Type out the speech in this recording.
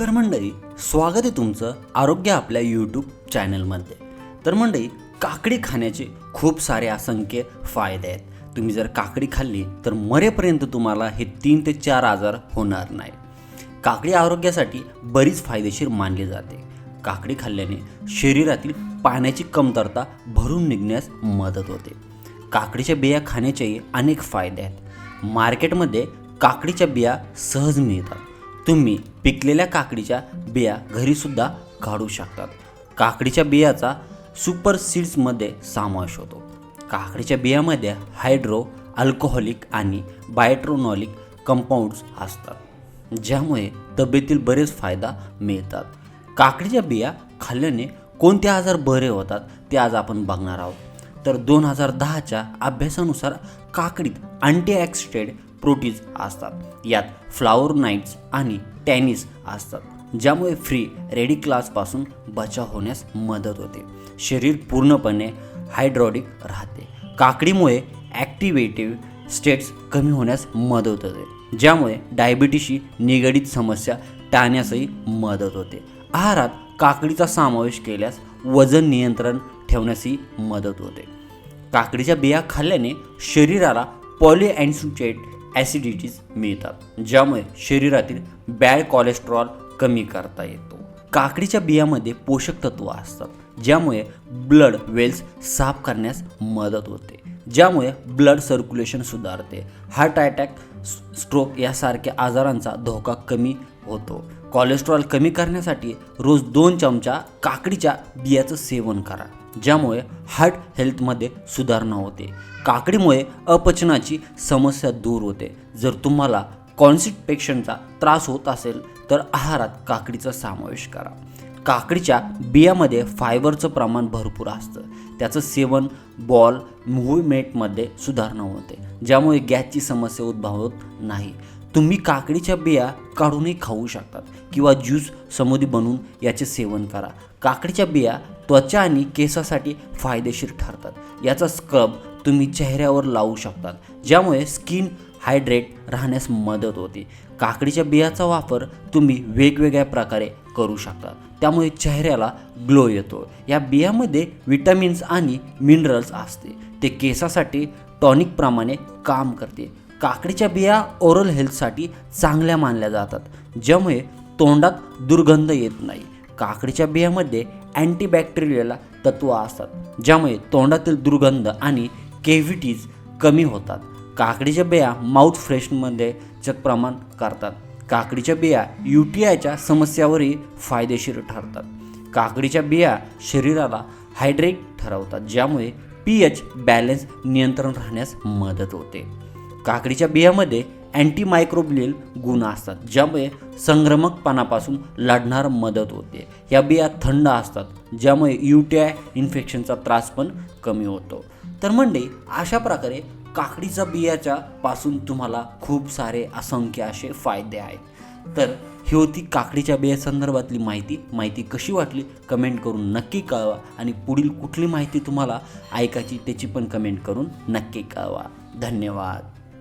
तर मंडळी स्वागत आहे तुमचं आरोग्य आपल्या यूट्यूब चॅनलमध्ये तर मंडळी काकडी खाण्याचे खूप सारे असंख्य फायदे आहेत. तुम्ही जर काकडी खाल्ली तर मरेपर्यंत तुम्हाला हे तीन ते चार आजार होणार नाही. काकडी आरोग्यासाठी बरीच फायदेशीर मानली जाते. काकडी खाल्ल्याने शरीरातील पाण्याची कमतरता भरून निघण्यास मदत होते. काकडीच्या बिया खाण्याचेही अनेक फायदे आहेत. मार्केटमध्ये काकडीच्या बिया सहज मिळतात. तुम्ही पिकलेल्या काकडीच्या बिया घरीसुद्धा काढू शकतात. काकडीच्या बियाचा सुपर सीड्समध्ये समावेश होतो. काकडीच्या बियामध्ये हायड्रो अल्कोहोलिक आणि बायट्रोनॉलिक कंपाऊंड्स असतात ज्यामुळे तब्येतील बरेच फायदा मिळतात. काकडीच्या बिया खाल्ल्याने कोणते आजार बरे होतात ते आज आपण बघणार आहोत. तर दोन हजार दहाच्या अभ्यासानुसार काकडीत अँटीऑक्सिडेंट प्रोटीज असतात. यात फ्लावर नाईट्स आणि टॅनिस असतात ज्यामुळे फ्री रेडी क्लासपासून बचाव होण्यास मदत होते. शरीर पूर्णपणे हायड्रॉडिक राहते. काकडीमुळे ॲक्टिवेटिव्ह स्टेट्स कमी होण्यास मदत होते ज्यामुळे डायबिटीसशी निगडीत समस्या टाळण्यासही मदत होते. आहारात काकडीचा समावेश केल्यास वजन नियंत्रण ठेवण्यासही मदत होते. काकडीच्या बिया खाल्ल्याने शरीराला पॉलिअँसुचेट ॲसिडिटीज मिळतात ज्यामुळे शरीरातील बॅड कोलेस्ट्रॉल कमी करता येतो. काकडीच्या बियामध्ये पोषक तत्व असतात ज्यामुळे ब्लड वेल्स साफ करण्यास मदत होते ज्यामुळे ब्लड सर्क्युलेशन सुधारते. हार्ट अटॅक स्ट्रोक यासारख्या आजारांचा धोका कमी होतो. कोलेस्ट्रॉल कमी करण्यासाठी रोज दोन चमचा काकडीच्या बियाचं सेवन करा. ज्यामुळे हार्ट हेल्थमध्ये सुधारणा होते. काकडीमुळे अपचनाची समस्या दूर होते. जर तुम्हाला कॉन्स्टिपेशनचा त्रास होत असेल तर आहारात काकडीचा समावेश करा. काकडीच्या बियामध्ये फायबरचं प्रमाण भरपूर असतं. त्याचं सेवन बॉल मूव्हमेंटमध्ये सुधारणा होते ज्यामुळे गॅसची समस्या उद्भवत नाही. तुम्ही काकडीच्या बिया काढूनही खाऊ शकतात किंवा ज्यूस समोदी बनवून याचे सेवन करा. काकडीच्या बिया त्वचा आणि केसासाठी फायदेशीर ठरतात. याचा स्क्रब तुम्ही चेहऱ्यावर लावू शकतात ज्यामुळे स्किन हायड्रेट राहण्यास मदत होते. काकडीच्या बियाचा वापर तुम्ही वेगवेगळ्या प्रकारे करू शकता त्यामुळे चेहऱ्याला ग्लो येतो. या बियामध्ये विटॅमिन्स आणि मिनरल्स असते. ते केसासाठी टॉनिकप्रमाणे काम करते. काकडीच्या बिया ओरल हेल्थसाठी चांगल्या मानल्या जातात ज्यामुळे तोंडात दुर्गंध येत नाही. काकडीच्या बियामध्ये अँटीबॅक्टेरियल तत्व असतात ज्यामुळे तोंडातील दुर्गंध आणि केव्हिटीज कमी होतात. काकडीच्या बिया माउथ फ्रेशमध्ये प्रमाण करतात. काकडीच्या बिया यू टी आयच्या समस्यावरही फायदेशीर ठरतात. काकडीच्या बिया शरीराला हायड्रेट ठरवतात ज्यामुळे पी एच बॅलेन्स नियंत्रण राहण्यास मदत होते. काकडीच्या बियामध्ये अँटीमायक्रोबियल गुण असतात ज्यामुळे संक्रमकपणापासून लढणार मदत होते. या बिया थंड असतात ज्यामुळे यू टी आय इन्फेक्शनचा त्रास पण कमी होतो. तर म्हणजे अशा प्रकारे काकडीच्या बियाच्या पासून तुम्हाला खूप सारे असंख्य असे फायदे आहेत. तर ही होती काकडीच्या बिया संदर्भातली माहिती. माहिती कशी वाटली? कमेंट करून नक्की कळवा आणि पुढील कुठली माहिती तुम्हाला ऐकायची त्याची पण कमेंट करून नक्की कळवा. धन्यवाद.